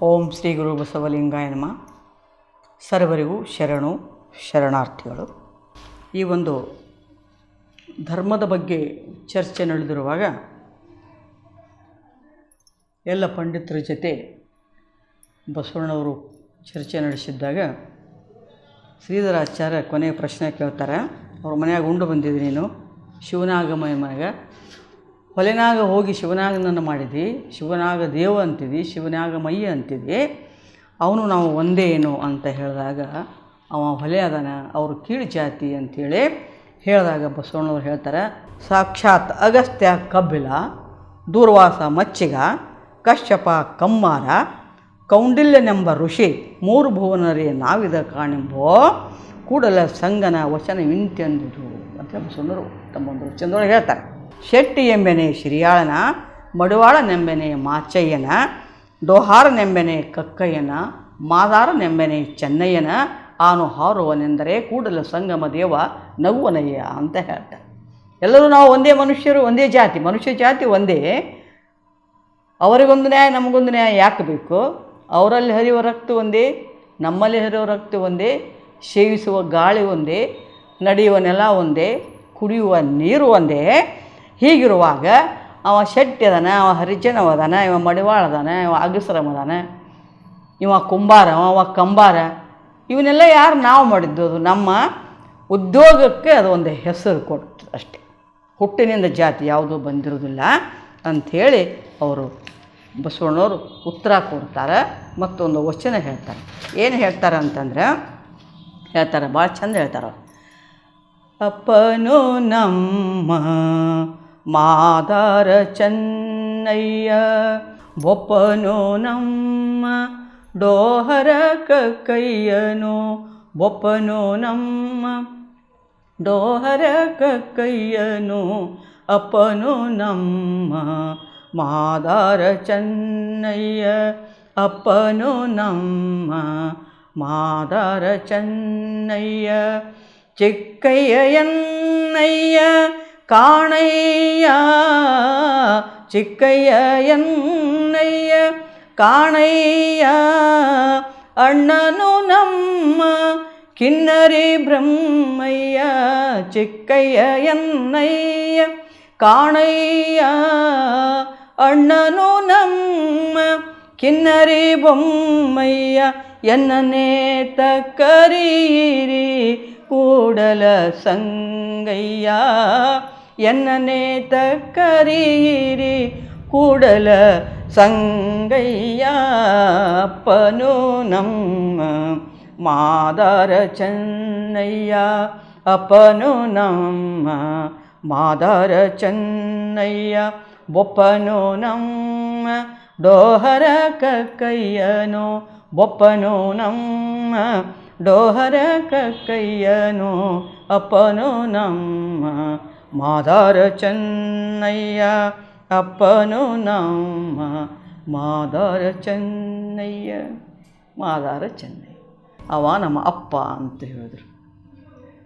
ಓಂ ಶ್ರೀ ಗುರು ಬಸವಲಿಂಗಾಯ ನಮ. ಸರ್ವರಿಗೂ ಶರಣು, ಶರಣಾರ್ಥಿಗಳು. ಈ ಒಂದು ಧರ್ಮದ ಬಗ್ಗೆ ಚರ್ಚೆ ನಡೆದಿರುವಾಗ ಎಲ್ಲ ಪಂಡಿತರ ಜೊತೆ ಬಸವಣ್ಣವರು ಚರ್ಚೆ ನಡೆಸಿದ್ದಾಗ ಶ್ರೀಧರಾಚಾರ್ಯ ಕೊನೆಯ ಪ್ರಶ್ನೆ ಕೇಳ್ತಾರೆ. ಅವ್ರ ಮನೆಯಾಗ ಉಂಡು ಬಂದಿದ್ದೀನಿ ನೀನು. ಶಿವನಾಗಮಯ ಮನೆಗೆ. ಹೊಲೆನಾಗ ಹೋಗಿ ಶಿವನಾಗನನ್ನು ಮಾಡಿದಿ, ಶಿವನಾಗ ದೇವ ಅಂತಿದ್ದಿ ಶಿವನಾಗ ಮಯ್ಯ ಅಂತಿದ್ದಿ ಅವನು ನಾವು ಒಂದೇ ಏನು ಅಂತ ಹೇಳಿದಾಗ ಅವ ಹೊಲೆ ಅದನ, ಅವರು ಕೀಳು ಜಾತಿ ಅಂಥೇಳಿ ಹೇಳಿದಾಗ ಬಸವಣ್ಣವ್ರು ಹೇಳ್ತಾರೆ, ಸಾಕ್ಷಾತ್ ಅಗಸ್ತ್ಯ ಕಬ್ಬಿಲ, ದೂರ್ವಾಸ ಮಚ್ಚಿಗ, ಕಶ್ಯಪ ಕಮ್ಮಾರ, ಕೌಂಡಿಲ್ಯನೆಂಬ ಋಷಿ, ಮೂರು ಭುವನರೇ ನಾವಿದ ಕಾಣೆಂಬೋ, ಕೂಡಲ ಸಂಗನ ವಚನ ವಿಂತೆಂದುದು ಅಂತ ಬಸವಣ್ಣರು ತಮ್ಮ ಒಂದು ವಚನದೊಳಗೆ ಹೇಳ್ತಾರೆ. ಶೆಟ್ಟಿ ಎಂಬೆನೆ ಶ್ರೀಯಾಳನ ಮಡುವಾಳನೆಂಬೆನೆ ಮಾಚಯ್ಯನ ದೋಹಾರನೆಂಬೆನೆ ಕಕ್ಕಯ್ಯನ ಮಾದಾರನೆಂಬೆನೆ ಚೆನ್ನಯ್ಯನ, ಆನು ಹಾರುವನೆಂದರೆ ಕೂಡಲ ಸಂಗಮ ದೇವ ನಗುವನಯ್ಯ ಅಂತ ಹೇಳ್ತ ಎಲ್ಲರೂ ನಾವು ಒಂದೇ ಮನುಷ್ಯರು, ಒಂದೇ ಜಾತಿ, ಮನುಷ್ಯ ಜಾತಿ ಒಂದೇ. ಅವರಿಗೊಂದು ನ್ಯಾಯ, ನಮಗೊಂದು ನ್ಯಾಯ ಯಾಕೆ ಬೇಕು? ಅವರಲ್ಲಿ ಹರಿಯುವ ರಕ್ತ ಒಂದೇ, ನಮ್ಮಲ್ಲಿ ಹರಿಯುವ ರಕ್ತ ಒಂದೇ, ಸೇವಿಸುವ ಗಾಳಿ ಒಂದೇ, ನಡೆಯುವ ನೆಲ ಒಂದೇ, ಕುಡಿಯುವ ನೀರು ಒಂದೇ. ಹೀಗಿರುವಾಗ ಅವ ಶೆಟ್ಟಿ ಅದಾನ ಅವ ಹರಿಜನವ ಅದಾನ ಇವ ಮಡಿವಾಳ ಅದಾನ ಇವ ಅಗಸರಮ್ ಇವ ಕುಂಬಾರ ಅವ ಕಂಬಾರ, ಇವನ್ನೆಲ್ಲ ಯಾರು ನಾವು ಮಾಡಿದ್ದು? ಅದು ನಮ್ಮ ಉದ್ಯೋಗಕ್ಕೆ ಅದು ಒಂದು ಹೆಸರು ಕೊಟ್ಟು ಅಷ್ಟೆ. ಹುಟ್ಟಿನಿಂದ ಜಾತಿ ಯಾವುದೂ ಬಂದಿರೋದಿಲ್ಲ ಅಂಥೇಳಿ ಅವರು ಬಸವಣ್ಣವರು ಉತ್ತರ ಕೊಡ್ತಾರೆ ಮತ್ತೊಂದು ವಚನ ಹೇಳ್ತಾರೆ. ಏನು ಹೇಳ್ತಾರೆ ಅಂತಂದ್ರೆ, ಹೇಳ್ತಾರೆ, ಭಾಳ ಚಂದ ಹೇಳ್ತಾರೆ ಅಪ್ಪನು ನಮ್ಮ ಮಾದಾರ ಚೆನ್ನಯ್ಯ ಬೊಪ್ಪನು ನಮ್ಮ ಡೋಹರ ಕಕ್ಕಯ್ಯನು ಬೊಪ್ಪನು ನಮ್ಮ ಡೋಹರ ಕಕ್ಕಯ್ಯನು ಅಪ್ಪನು ನಮ್ಮ ಮಾದಾರ ಚೆನ್ನಯ್ಯ ಅಪ್ಪನು ನಮ್ಮ ಮಾದಾರ ಚೆನ್ನಯ್ಯ ಚಿಕ್ಕಯ್ಯ ಎನ್ನಯ್ಯ ಕಾಣಯ್ಯ ಚಿಕ್ಕಯ್ಯ ಎನ್ನಯ್ಯ ಕಾಣಯ್ಯ ಅಣ್ಣನು ನಮ್ಮ ಕಿನ್ನರಿ ಬ್ರಹ್ಮಯ್ಯ ಚಿಕ್ಕಯ್ಯ ಎನ್ನಯ್ಯ ಕಾಣಯ್ಯ ಅಣ್ಣನು ನಮ್ಮ ಕಿನ್ನರಿ ಬೊಮ್ಮಯ್ಯ ಎನ್ನನೇತ ಕರೀರಿ ಕೂಡಲ ಸಂಗಯ್ಯ ಎನ್ನನೇತ ಕರೀರಿ ಕೂಡಲ ಸಂಗಯ್ಯ ಅಪ್ಪನು ನಮ್ಮ ಮಾದಾರ ಚೆನ್ನಯ್ಯ ಅಪ್ಪನು ನಮ್ಮ ಮಾದಾರ ಚೆನ್ನಯ್ಯ ಬೊಪ್ಪನು ನಮ್ಮ ಡೋಹರ ಕಕ್ಕಯ್ಯನು ಬೊಪ್ಪನು ನಮ್ಮ ಡೋಹರ ಕಕ್ಕಯ್ಯನು ಅಪ್ಪನು ನಮ್ಮ ಮಾದಾರ ಚೆನ್ನಯ್ಯ, ಅಪ್ಪನು ನಮ್ಮ ಮಾದಾರ ಚೆನ್ನಯ್ಯ. ಮಾದಾರ ಚೆನ್ನಯ್ಯ. ಅವ ನಮ್ಮ ಅಪ್ಪ ಅಂತ ಹೇಳಿದ್ರು.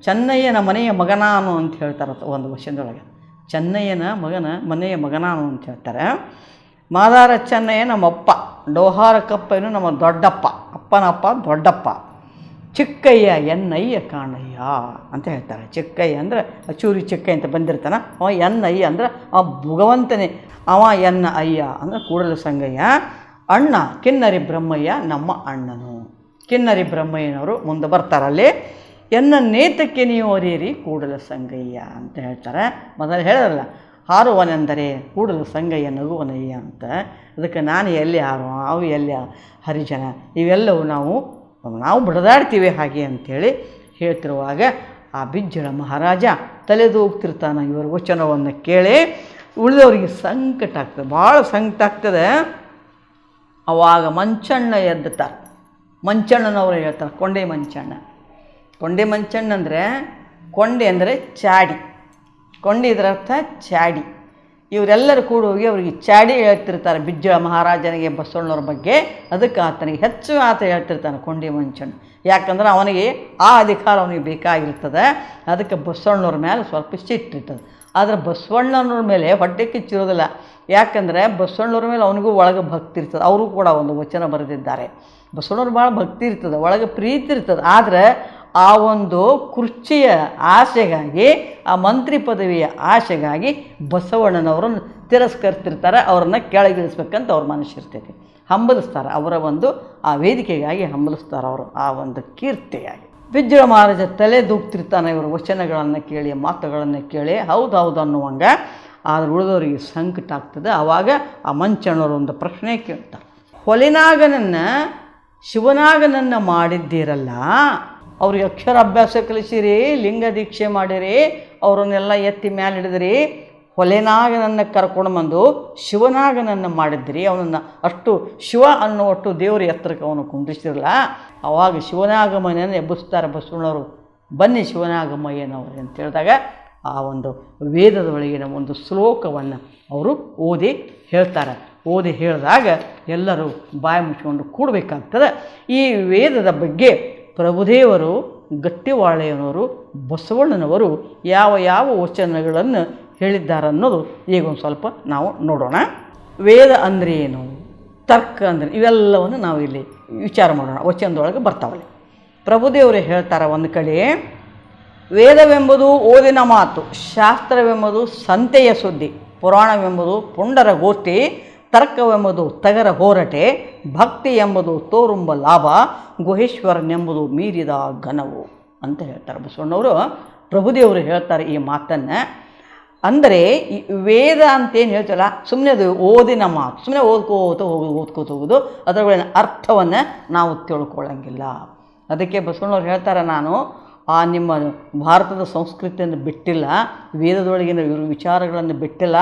ಚೆನ್ನಯ್ಯನ ಮನೆಯ ಮಗನಾನು ಅಂತ ಹೇಳ್ತಾರೆ ಒಂದು ವರ್ಷದೊಳಗೆ. ಚೆನ್ನಯ್ಯನ ಮಗನ, ಮನೆಯ ಮಗನಾನು ಅಂತ ಹೇಳ್ತಾರೆ. ಮಾದಾರ ಚೆನ್ನಯ್ಯ ನಮ್ಮಪ್ಪ ಡೋಹಾರ ಕಪ್ಪನು ನಮ್ಮ ದೊಡ್ಡಪ್ಪ, ಅಪ್ಪನಪ್ಪ ದೊಡ್ಡಪ್ಪ. ಚಿಕ್ಕಯ್ಯ ಎನ್ನಯ್ಯ ಕಾಣಯ್ಯ ಅಂತ ಹೇಳ್ತಾರೆ. ಚಿಕ್ಕಯ್ಯ ಅಂದರೆ ಚೂರಿ ಚಿಕ್ಕಯ್ಯ ಅಂತ ಬಂದಿರ್ತಾನೆ. ಅವ ಎನ್ನಯ್ಯ ಅಂದ್ರೆ ಆ ಭಗವಂತನೇ. ಅವ ಎನ್ನ ಅಯ್ಯ ಅಂದರೆ ಕೂಡಲ ಸಂಗಯ್ಯ. ಅಣ್ಣ ಕಿನ್ನರಿ ಬ್ರಹ್ಮಯ್ಯ ನಮ್ಮ ಅಣ್ಣನು. ಕಿನ್ನರಿ ಬ್ರಹ್ಮಯ್ಯನವರು ಮುಂದೆ ಬರ್ತಾರಲ್ಲಿ ಎನ್ನ ನೇತಕ್ಕೆ ನೀವು ಒರೆಯಿರಿ ಕೂಡಲ ಸಂಗಯ್ಯ ಅಂತ ಹೇಳ್ತಾರೆ. ಮೊದಲು ಹೇಳಿದ್ರಲ್ಲ, ಹಾರುವನೆಂದರೆ ಕೂಡಲ ಸಂಗಯ್ಯ ನಗುವನಯ್ಯ ಅಂತ. ಅದಕ್ಕೆ ನಾನು ಎಲ್ಲಿ ಹಾರುವ ಅವು ಎಲ್ಲಿ? ಹರಿಜನ. ಇವೆಲ್ಲವೂ ನಾವು ನಾವು ಬಡದಾಡ್ತೀವಿ ಹಾಗೆ ಅಂಥೇಳಿ ಹೇಳ್ತಿರುವಾಗ ಆ ಬಿಜ್ಜಳ ಮಹಾರಾಜ ತಲೆದೂಗ್ತಿರ್ತಾನೆ ಇವರ ವಚನವನ್ನು ಕೇಳಿ ಉಳಿದವರಿಗೆ ಸಂಕಟ ಆಗ್ತದೆ, ಭಾಳ ಸಂಕಟ ಆಗ್ತದೆ. ಅವಾಗ ಮಂಚಣ್ಣ ಎದ್ದುತ್ತಾರೆ. ಮಂಚಣ್ಣನವರು ಹೇಳ್ತಾರೆ, ಕೊಂಡೆ ಮಂಚಣ್ಣ. ಕೊಂಡೆ ಮಂಚಣ್ಣ ಅಂದರೆ ಕೊಂಡೆ ಅಂದರೆ ಚಾಡಿ. ಕೊಂಡೆ ಇದರ ಅರ್ಥ ಚಾಡಿ. ಇವರೆಲ್ಲರೂ ಕೂಡ ಹೋಗಿ ಅವರಿಗೆ ಚಾಡಿ ಹೇಳ್ತಿರ್ತಾರೆ, ಬಿಜ್ಜಳ ಮಹಾರಾಜನಿಗೆ ಬಸವಣ್ಣವ್ರ ಬಗ್ಗೆ. ಅದಕ್ಕೆ ಆತನಿಗೆ ಹೆಚ್ಚು ಆತ ಹೇಳ್ತಿರ್ತಾನೆ ಕೊಂಡಿ ಮಂಚಣ್ಣ ಯಾಕಂದ್ರೆ ಅವನಿಗೆ ಆ ಅಧಿಕಾರ ಅವನಿಗೆ ಬೇಕಾಗಿರ್ತದೆ. ಅದಕ್ಕೆ ಬಸವಣ್ಣವ್ರ ಮೇಲೆ ಸ್ವಲ್ಪ ಸಿಟ್ಟಿರ್ತದೆ ಆದರೆ ಬಸವಣ್ಣನವ್ರ ಮೇಲೆ ಹೊಟ್ಟೆ ಕಿಚ್ಚಿರೋದಿಲ್ಲ. ಯಾಕಂದರೆ ಬಸವಣ್ಣವ್ರ ಮೇಲೆ ಅವನಿಗೂ ಒಳಗೆ ಭಕ್ತಿ ಇರ್ತದೆ. ಅವರು ಕೂಡ ಒಂದು ವಚನ ಬರೆದಿದ್ದಾರೆ. ಬಸವಣ್ಣವ್ರು ಭಾಳ ಭಕ್ತಿ ಇರ್ತದೆ, ಒಳಗೆ ಪ್ರೀತಿ ಇರ್ತದೆ. ಆದರೆ ಆ ಒಂದು ಕುರ್ಚಿಯ ಆಸೆಗಾಗಿ, ಆ ಮಂತ್ರಿ ಪದವಿಯ ಆಸೆಗಾಗಿ ಬಸವಣ್ಣನವರನ್ನು ತಿರಸ್ಕರಿಸ್ತಿರ್ತಾರೆ, ಅವ್ರನ್ನ ಕೆಳಗಿಳಿಸ್ಬೇಕಂತ ಅವ್ರ ಮನಸ್ಸು ಇರ್ತೈತಿ. ಹಂಬಲಿಸ್ತಾರೆ, ಅವರ ಒಂದು ಆ ವೇದಿಕೆಗಾಗಿ ಹಂಬಲಿಸ್ತಾರೆ ಅವರು, ಆ ಒಂದು ಕೀರ್ತಿಯಾಗಿ ವಿಜಯ ಮಹಾರಾಜ ತಲೆ ದೂಗ್ತಿರ್ತಾನೆ ಇವರ, ವಚನಗಳನ್ನು ಕೇಳಿ, ಮಾತುಗಳನ್ನು ಕೇಳಿ, ಹೌದು ಹೌದು ಅನ್ನುವಂಗ. ಆದ್ರೆ ಉಳಿದವರಿಗೆ ಸಂಕಟ ಆಗ್ತದೆ. ಆವಾಗ ಆ ಮಂಚಣ್ಣವರು ಒಂದು ಪ್ರಶ್ನೆ ಕೇಳ್ತಾರೆ. ಹೊಲಿನಾಗನನ್ನು, ಶಿವನಾಗನನ್ನು ಮಾಡಿದ್ದೀರಲ್ಲ ಅವ್ರಿಗೆ ಅಕ್ಷರಾಭ್ಯಾಸ ಕಲಿಸಿರಿ, ಲಿಂಗ ದೀಕ್ಷೆ ಮಾಡಿರಿ, ಅವರನ್ನೆಲ್ಲ ಎತ್ತಿ ಮ್ಯಾಲೆ ಹಿಡಿದ್ರಿ ಹೊಲೆನಾಗನನ್ನು ಕರ್ಕೊಂಡು ಬಂದು ಶಿವನಾಗನನ್ನು ಮಾಡಿದ್ರಿ, ಅವನನ್ನು ಅಷ್ಟು ಶಿವ ಅನ್ನುವಷ್ಟು ದೇವರ ಎತ್ತರಕ್ಕೆ ಅವನು ಕುಂಡಿಸಿರಲ್ಲ ಅವಾಗ ಶಿವನಾಗಮನೆಯನ್ನು ಎಬ್ಬಿಸ್ತಾರೆ ಬಸವಣ್ಣವರು. ಬನ್ನಿ ಶಿವನಾಗಮಯ್ಯನವರು ಅಂತ ಹೇಳಿದಾಗ ಆ ಒಂದು ವೇದದ ಒಳಗಿನ ಒಂದು ಶ್ಲೋಕವನ್ನು ಅವರು ಓದಿ ಹೇಳ್ತಾರೆ. ಓದಿ ಹೇಳಿದಾಗ ಎಲ್ಲರೂ ಬಾಯಿ ಮುಚ್ಕೊಂಡು ಕೂಡಬೇಕಾಗ್ತದೆ. ಈ ವೇದದ ಬಗ್ಗೆ ಪ್ರಭುದೇವರು, ಗಟ್ಟಿವಾಳೆಯನವರು, ಬಸವಣ್ಣನವರು ಯಾವ ಯಾವ ವಚನಗಳನ್ನು ಹೇಳಿದ್ದಾರೆ ಅನ್ನೋದು ಈಗ ಒಂದು ಸ್ವಲ್ಪ ನಾವು ನೋಡೋಣ. ವೇದ ಅಂದರೆ ಏನು? ತರ್ಕ ಅಂದರೆ ಇವೆಲ್ಲವನ್ನು ನಾವು ಇಲ್ಲಿ ವಿಚಾರ ಮಾಡೋಣ. ವಚನದೊಳಗೆ ಬರ್ತಾವಲ್ಲಿ ಪ್ರಭುದೇವರು ಹೇಳ್ತಾರೆ ಒಂದು ಕಡೆ, ವೇದವೆಂಬುದು ಓದಿನ ಮಾತು, ಶಾಸ್ತ್ರವೆಂಬುದು ಸಂತೆಯ ಸುದ್ದಿ, ಪುರಾಣವೆಂಬುದು ಪುಂಡರ ಗೋಷ್ಠಿ ತರ್ಕವೆಂಬುದು ತಗರ ಹೋರಟೆ, ಭಕ್ತಿ ಎಂಬುದು ತೋರುಂಬ ಲಾಭ ಗುಹೇಶ್ವರನೆಂಬುದು ಮೀರಿದ ಘನವು ಅಂತ ಹೇಳ್ತಾರೆ ಬಸವಣ್ಣವರು. ಪ್ರಭುದೇವರು ಹೇಳ್ತಾರೆ ಈ ಮಾತನ್ನು. ಅಂದರೆ ವೇದ ಅಂತೇನು ಹೇಳ್ತಲ್ಲ ಸುಮ್ಮನೆ ಅದು ಓದಿನ ಮಾತು ಸುಮ್ಮನೆ ಓದ್ಕೋತ ಹೋಗೋದು ಓದ್ಕೋತ ಹೋಗೋದು, ಅದರೊಳಗಿನ ಅರ್ಥವನ್ನು ನಾವು ತಿಳ್ಕೊಳ್ಳೋಂಗಿಲ್ಲ ಅದಕ್ಕೆ ಬಸವಣ್ಣವ್ರು ಹೇಳ್ತಾರೆ ನಾನು ಆ ನಿಮ್ಮ ಭಾರತದ ಸಂಸ್ಕೃತಿಯನ್ನು ಬಿಟ್ಟಿಲ್ಲ, ವೇದದೊಳಗಿನ ವಿಚಾರಗಳನ್ನು ಬಿಟ್ಟಿಲ್ಲ,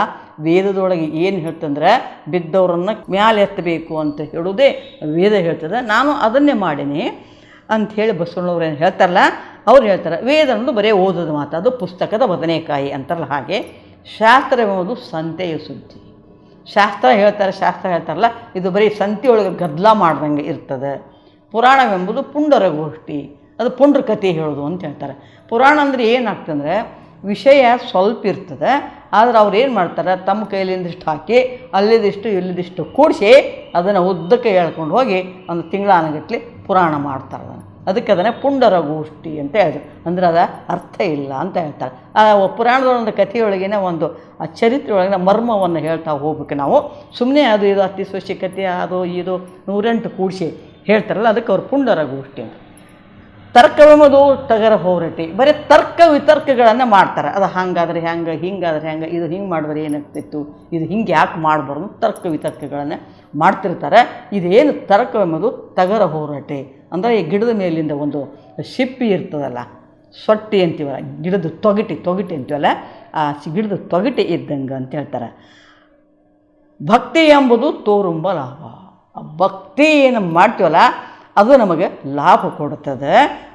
ವೇದದೊಳಗೆ ಏನು ಹೇಳ್ತಂದ್ರೆ ಬಿದ್ದವರನ್ನು ಮ್ಯಾಲೆ ಎತ್ತಬೇಕು ಅಂತ ಹೇಳೋದೇ ವೇದ ಹೇಳ್ತದೆ. ನಾನು ಅದನ್ನೇ ಮಾಡೀನಿ ಅಂತ ಹೇಳಿ ಬಸವಣ್ಣವ್ರು ಏನು ಹೇಳ್ತಾರಲ್ಲ, ಅವ್ರು ಹೇಳ್ತಾರೆ, ವೇದ ಅನ್ನೋದು ಬರೀ ಓದೋದು ಮಾತು ಅದು ಪುಸ್ತಕದ ಬದನೆಕಾಯಿ ಅಂತಾರಲ್ಲ ಹಾಗೆ. ಶಾಸ್ತ್ರ ಎಂಬುದು ಸಂತೆಯ ಸುದ್ದಿ. ಶಾಸ್ತ್ರ ಹೇಳ್ತಾರೆ, ಶಾಸ್ತ್ರ ಹೇಳ್ತಾರಲ್ಲ, ಇದು ಬರೀ ಸಂತೆಯೊಳಗೆ ಗದ್ದಲ ಮಾಡ್ದಂಗೆ ಇರ್ತದೆ. ಪುರಾಣವೆಂಬುದು ಪುಂಡರ ಗೋಷ್ಠಿ ಅದು ಪುಂಡ್ರ ಕಥೆ ಹೇಳೋದು ಅಂತ ಹೇಳ್ತಾರೆ. ಪುರಾಣ ಅಂದರೆ ಏನಾಗ್ತಂದ್ರೆ, ವಿಷಯ ಸ್ವಲ್ಪ ಇರ್ತದೆ, ಆದ್ರೆ ಅವ್ರು ಏನು ಮಾಡ್ತಾರೆ, ತಮ್ಮ ಕೈಲಿಂದಿಷ್ಟು ಹಾಕಿ ಅಲ್ಲಿದಿಷ್ಟು ಇಲ್ಲಿದಿಷ್ಟು ಕೂಡಿಸಿ, ಅದನ್ನು ಉದ್ದಕ್ಕೆ ಹೇಳ್ಕೊಂಡು ಹೋಗಿ ಒಂದು ತಿಂಗಳಾನಗಟ್ಲೆ ಪುರಾಣ ಮಾಡ್ತಾರೆ ಅದನ್ನು. ಅದಕ್ಕೆ ಅದನ್ನು ಪುಂಡರ ಗೋಷ್ಠಿ ಅಂತ ಹೇಳಿದ್ರು ಅಂದರೆ ಅದ ಅರ್ಥ ಇಲ್ಲ ಅಂತ ಹೇಳ್ತಾರೆ. ಆ ಪುರಾಣದ ಒಂದು ಕಥೆಯೊಳಗಿನ ಒಂದು, ಆ ಚರಿತ್ರೆ ಒಳಗಿನ ಮರ್ಮವನ್ನು ಹೇಳ್ತಾ ಹೋಗ್ಬೇಕು ನಾವು. ಸುಮ್ಮನೆ ಅದು ಇದು ಅತಿ ಸೊಸಿ ಕಥೆ, ಅದು ಇದು, ನೂರೆಂಟು ಕೂಡಿಸಿ ಹೇಳ್ತಾರಲ್ಲ, ಅದಕ್ಕೆ ಅವ್ರು ಪುಂಡರ ಗೋಷ್ಠಿ ತರ್ಕವೆಂಬುದು ಟಗರ ಹೋರಟಿ. ಬರೀ ತರ್ಕ ವಿತರ್ಕಗಳನ್ನು ಮಾಡ್ತಾರೆ. ಅದು ಹಂಗಾದ್ರೆ ಹೆಂಗೆ, ಹಿಂಗಾದ್ರೆ ಹೆಂಗೆ, ಇದು ಹಿಂಗೆ ಮಾಡಿದ್ರೆ ಏನಾಗ್ತಿತ್ತು, ಇದು ಹಿಂಗೆ ಯಾಕೆ ಮಾಡಬಾರ್ದು ತರ್ಕ ವಿತರ್ಕಗಳನ್ನು ಮಾಡ್ತಿರ್ತಾರೆ. ಇದೇನು ತರ್ಕವೆಂಬುದು ತಗರ ಹೋರಾಟೆ. ಅಂದರೆ ಈ ಗಿಡದ ಮೇಲಿಂದ ಒಂದು ಶಿಪ್ಪಿ ಇರ್ತದಲ್ಲ, ಸೊಟ್ಟಿ ಅಂತೀವಲ್ಲ, ಗಿಡದ ತೊಗಟಿ ತೊಗಟಿ ಅಂತೀವಲ್ಲ, ಆ ಗಿಡದ ತೊಗಟಿ ಇದ್ದಂಗೆ ಅಂತ ಹೇಳ್ತಾರೆ. ಭಕ್ತಿ ಎಂಬುದು ತೋರುಂಬ ಲಾಭ. ಭಕ್ತಿ ಏನು ಮಾಡ್ತೀವಲ್ಲ, ಅದು ನಮಗೆ ಲಾಭ ಕೊಡುತ್ತದೆ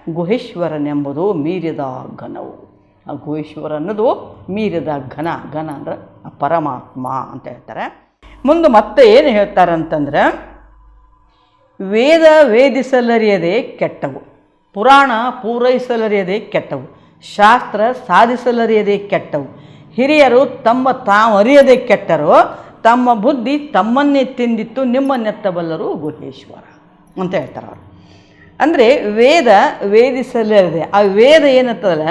ಗುಹೇಶ್ವರನೆಂಬುದು ಮೀರಿದ ಘನವು. ಆ ಗುಹೇಶ್ವರ ಅನ್ನೋದು ಮೀರಿದ ಘನ ಘನ ಅಂದ್ರೆ ಪರಮಾತ್ಮ ಅಂತ ಹೇಳ್ತಾರೆ. ಮುಂದೆ ಮತ್ತೆ ಏನು ಹೇಳ್ತಾರೆ ಅಂತಂದ್ರೆ, ವೇದ ವೇದಿಸಲರಿಯದೆ ಕೆಟ್ಟವು. ಪುರಾಣ ಪೂರೈಸಲರಿಯದೆ ಕೆಟ್ಟವು. ಶಾಸ್ತ್ರ ಸಾಧಿಸಲರಿಯದೆ ಕೆಟ್ಟವು. ಹಿರಿಯರು ತಮ್ಮ ತಾವು ಅರಿಯದೆ ಕೆಟ್ಟರು. ತಮ್ಮ ಬುದ್ಧಿ ತಮ್ಮನ್ನೇ ತಿಂದಿತ್ತು, ನಿಮ್ಮನ್ನೆತ್ತಬಲ್ಲರು ಗುಹೇಶ್ವರ ಅಂತ ಹೇಳ್ತಾರೆ ಅವರು. ಅಂದರೆ ವೇದ ವೇದಿಸಲಿದೆ ಆ ವೇದ ಏನತ್ತದಲ್ಲ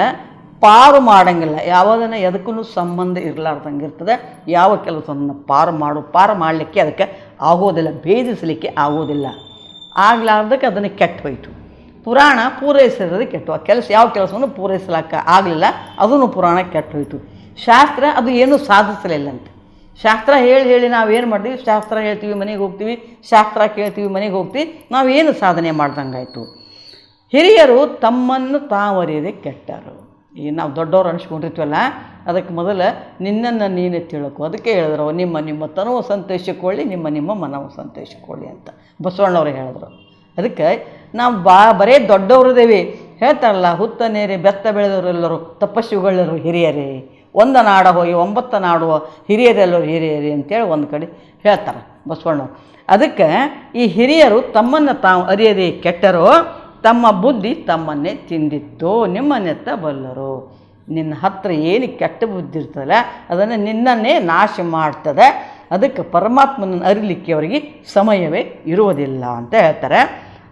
ಪಾರು ಮಾಡಂಗಿಲ್ಲ. ಯಾವುದನ್ನು ಎದಕ್ಕೂ ಸಂಬಂಧ ಇರಲಾರ್ದಂಗೆ ಇರ್ತದೆ ಯಾವ ಕೆಲಸವನ್ನು ಪಾರು ಮಾಡು, ಪಾರು ಮಾಡಲಿಕ್ಕೆ ಅದಕ್ಕೆ ಆಗೋದಿಲ್ಲ, ಭೇದಿಸಲಿಕ್ಕೆ ಆಗೋದಿಲ್ಲ. ಆಗ್ಲಾರ್ದಕ್ಕೆ ಅದನ್ನು ಕೆಟ್ಟು ಹೋಯಿತು. ಪುರಾಣ ಪೂರೈಸಿರೋದು ಕೆಟ್ಟು. ಆ ಕೆಲಸ, ಯಾವ ಕೆಲಸವನ್ನು ಪೂರೈಸಲಕ್ಕ ಆಗಲಿಲ್ಲ. ಅದನ್ನು ಪುರಾಣ ಕೆಟ್ಟು ಹೋಯಿತು. ಶಾಸ್ತ್ರ ಅದು ಏನೂ ಸಾಧಿಸಲಿಲ್ಲ ಅಂತ ಶಾಸ್ತ್ರ ಹೇಳಿ ಹೇಳಿ ನಾವೇನು ಮಾಡ್ತೀವಿ? ಶಾಸ್ತ್ರ ಹೇಳ್ತೀವಿ, ಮನೆಗೆ ಹೋಗ್ತೀವಿ, ಶಾಸ್ತ್ರ ಕೇಳ್ತೀವಿ, ಮನೆಗೆ ಹೋಗ್ತೀವಿ ನಾವೇನು ಸಾಧನೆ ಮಾಡ್ದಂಗಾಯಿತು? ಹಿರಿಯರು ತಮ್ಮನ್ನು ತಾವರಿಯದೆ ಕೆಟ್ಟರು. ಈ ನಾವು ದೊಡ್ಡವ್ರು ಅನಿಸ್ಕೊಂಡಿರ್ತೀವಲ್ಲ ಅದಕ್ಕೆ ಮೊದಲು ನಿನ್ನನ್ನು ನೀನೇ ತಿಳ್ಕೊ. ಅದಕ್ಕೆ ಹೇಳಿದ್ರು, ನಿಮ್ಮ ನಿಮ್ಮ ತನವು ಸಂತೋಷಕ್ಕೊಳ್ಳಿ ನಿಮ್ಮ ನಿಮ್ಮ ಮನವು ಸಂತೋಷಕ್ಕೊಳ್ಳಿ ಅಂತ ಬಸವಣ್ಣವ್ರು ಹೇಳಿದ್ರು. ಅದಕ್ಕೆ ನಾವು ಬಾ, ಬರೇ ದೊಡ್ಡವ್ರದೇವಿ. ಹೇಳ್ತಾರಲ್ಲ, ಹುತ್ತ, ನೇರಿ, ಬೆತ್ತ ಬೆಳೆದವರೆಲ್ಲರೂ ತಪಸ್ಸುಗಳರು ಹಿರಿಯರೇ. ಒಂದು ನಾಡ ಹೋಗಿ ಒಂಬತ್ತು ನಾಡು ಹಿರಿಯರೆಲ್ಲರೂ ಹಿರಿಯರಿ ಅಂತೇಳಿ ಒಂದು ಕಡೆ ಹೇಳ್ತಾರೆ ಬಸವಣ್ಣ ಅದಕ್ಕೆ ಈ ಹಿರಿಯರು ತಮ್ಮನ್ನು ತಾವು ಅರಿಯದೇ ಕೆಟ್ಟರು, ತಮ್ಮ ಬುದ್ಧಿ ತಮ್ಮನ್ನೇ ತಿಂದಿತ್ತು, ನಿಮ್ಮನ್ನೆತ್ತ ಬಲ್ಲರು. ನಿನ್ನ ಹತ್ರ ಏನು ಕೆಟ್ಟ ಬುದ್ಧಿ ಇರ್ತದಲ್ಲ, ಅದನ್ನು ನಿನ್ನನ್ನೇ ನಾಶ ಮಾಡ್ತದೆ. ಅದಕ್ಕೆ ಪರಮಾತ್ಮನ ಅರಿಲಿಕ್ಕೆ ಅವರಿಗೆ ಸಮಯವೇ ಇರುವುದಿಲ್ಲ ಅಂತ ಹೇಳ್ತಾರೆ.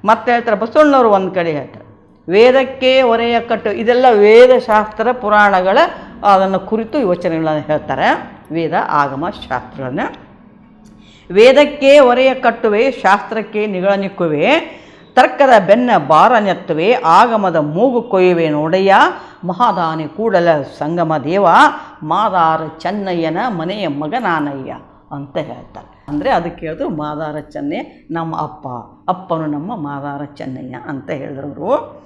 ಮತ್ತೆ ಹೇಳ್ತಾರೆ, ಬಸವಣ್ಣವರು ಒಂದು ಕಡೆ ಹೇಳ್ತಾರೆ, ವೇದಕ್ಕೆ ಒರೆಯ ಕಟ್ಟು, ಇದೆಲ್ಲ ವೇದಶಾಸ್ತ್ರ ಪುರಾಣಗಳ ಅದನ್ನು ಕುರಿತು ಯೋಚನೆಗಳನ್ನು ಹೇಳ್ತಾರೆ. ವೇದ ಆಗಮ ಶಾಸ್ತ್ರಗಳನ್ನು. ವೇದಕ್ಕೆ ಒರೆಯ ಕಟ್ಟುವೆ, ಶಾಸ್ತ್ರಕ್ಕೆ ನಿಗಳ ನಿಕ್ಕುವೆ, ತರ್ಕದ ಬೆನ್ನ ಬಾರ ನೆತ್ತುವೆ, ಆಗಮದ ಮೂಗು ಕೊಯ್ಯುವೆ ನೋಡಯ್ಯ, ಮಹಾದಾನಿ ಕೂಡಲ ಸಂಗಮ ದೇವ, ಮಾದಾರ ಚೆನ್ನಯ್ಯನ ಮನೆಯ ಮಗನಾನಯ್ಯ ಅಂತ ಹೇಳ್ತಾರೆ. ಅಂದರೆ ಅದಕ್ಕೆ ಹೇಳಿದ್ರು ಮಾದಾರ ಚೆನ್ನೈ ನಮ್ಮ ಅಪ್ಪ, ಅಪ್ಪನು ನಮ್ಮ ಮಾದಾರ ಚೆನ್ನಯ್ಯ ಅಂತ ಹೇಳಿದ್ರು